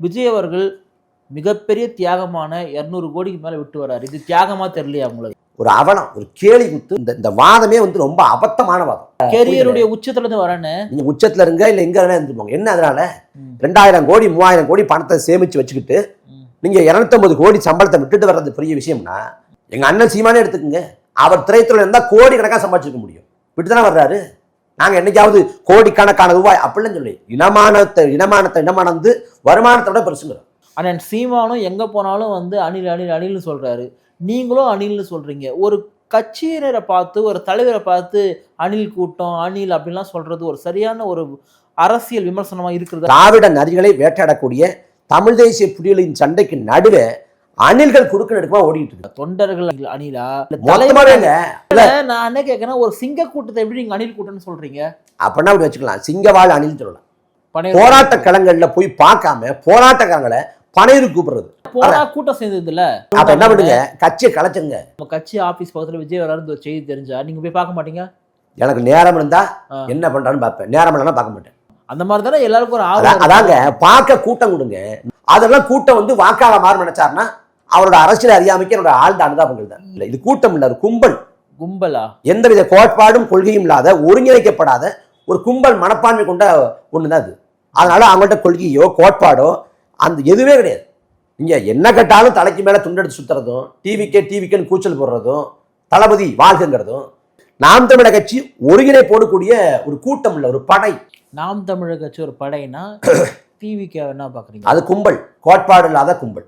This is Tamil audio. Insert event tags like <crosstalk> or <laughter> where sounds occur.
விஜய் அவர்கள் மிகப்பெரிய தியாகமான இரநூறு கோடிக்கு மேல விட்டு வராரு இது தியாகமா தெரியலையா உங்களுக்கு? ஒரு அவலம் ஒரு கேலி குத்து இந்த இந்த வாதமே வந்து ரொம்ப அபத்தமான வாதம். கெரியருடைய உச்சத்துல இருந்து வரேன்னு. நீங்க உச்சத்துல இருங்க இல்ல எங்க வேணா இருந்துருப்பாங்க என்ன அதனால. ரெண்டாயிரம் கோடி மூவாயிரம் கோடி பணத்தை சேமிச்சு வச்சுக்கிட்டு. நீங்க 250 கோடி சம்பளத்தை விட்டுட்டு வர்றது பெரிய விஷயம்னா எங்க அண்ணன் சீமானே எடுத்துக்கங்க. அவர் திரைத்துறையில இருந்தா கோடி கணக்கா சம்பாதிச்சிருக்க முடியும். விட்டு தானே வர்றாரு? நாங்க என்னைக்காவது கோடிக்கணக்கான ரூபாய் அப்படிலாம் சொல்லி இனமானத்தை இனமானத்தை இனமானந்து வருமானத்தை விட பெருசுங்கிறோம் அண்ணன் சீமானும் எங்க போனாலும் வந்து அணில் அணில் அணில்னு சொல்றாரு. நீங்களும் அணில்னு சொல்றீங்க. ஒரு கட்சியினரை பார்த்து ஒரு தலைவரை பார்த்து அணில் கூட்டம் அணில் அப்படின்லாம் சொல்றது ஒரு சரியான ஒரு அரசியல் விமர்சனமா இருக்கிறதா? திராவிட நதிகளை வேட்டையாடக்கூடிய தமிழ் தேசிய புலிகளின் சண்டைக்கு நடுவே அணில்கள் குறுக்க நடுக்கமா ஓடிட்டு இருக்கு. தொண்டர்கள் அணிலா? நான் என்ன கேட்கறேன் ஒரு சிங்க கூட்டத்தை எப்படி நீங்க அணில் கூட்டம்னு சொல்றீங்க? அப்படின்னா அப்படி வச்சுக்கலாம். சிங்கவாழ் அணில் சொல்லலாம். போராட்ட களங்கள்ல போய் பார்க்காம போராட்டக்காரங்களை பனையூர் கூப்பிடுறது. போரா கூட்டம் சேர்ந்தது இல்ல அப்ப என்ன பண்ணுங்க? கட்சியை கலைச்சுங்க. நம்ம கட்சி ஆபீஸ் பக்கத்துல விஜய் வராரு ஒரு செய்தி தெரிஞ்சா நீங்க போய் பார்க்க மாட்டீங்க? எனக்கு நேரம் இருந்தா. என்ன பண்றான்னு பார்ப்பேன். நேரம் இல்லைன்னா பார்க்க மாட்டேன். அந்த மாதிரி தானே எல்லாருக்கும் ஒரு அதாங்க பார்க்க கூட்டம் கொடுங்க. அதெல்லாம் கூட்டம் வந்து வாக்காள மாறு நினைச்சாருன்னா அவரோட அரசியல் அறியாமைக்கு என்னோட ஆழ்ந்த அனுதாபங்கள் தான். இல்ல இது கூட்டம் இல்ல ஒரு கும்பல். கும்பலா? எந்தவித கோட்பாடும் கொள்கையும் இல்லாத ஒருங்கிணைக்கப்படாத ஒரு கும்பல் மனப்பான்மை கொண்ட ஒண்ணுதான் அது. அதனால அவங்கள்ட்ட கொள்கையோ கோட்பாடோ அந்த எதுவே கிடையாது. இங்க என்ன கேட்டாலும் தலைக்கு மேல துண்டெடுத்து சுத்துறதும் டிவிக்கே டிவிக்கேன்னு கூச்சல் போடுறதும் தளபதி வாழ்க்கைங்கிறதும் நாம் தமிழக கட்சி ஒருங்கிணை போடக்கூடிய ஒரு கூட்டம் இல்ல ஒரு படை. நாம் தமிழர் கட்சி ஒரு படைனா <coughs> டிவிக்கு என்ன பாக்குறீங்க? அது கும்பல். கோட்பாடு இல்லாத கும்பல்.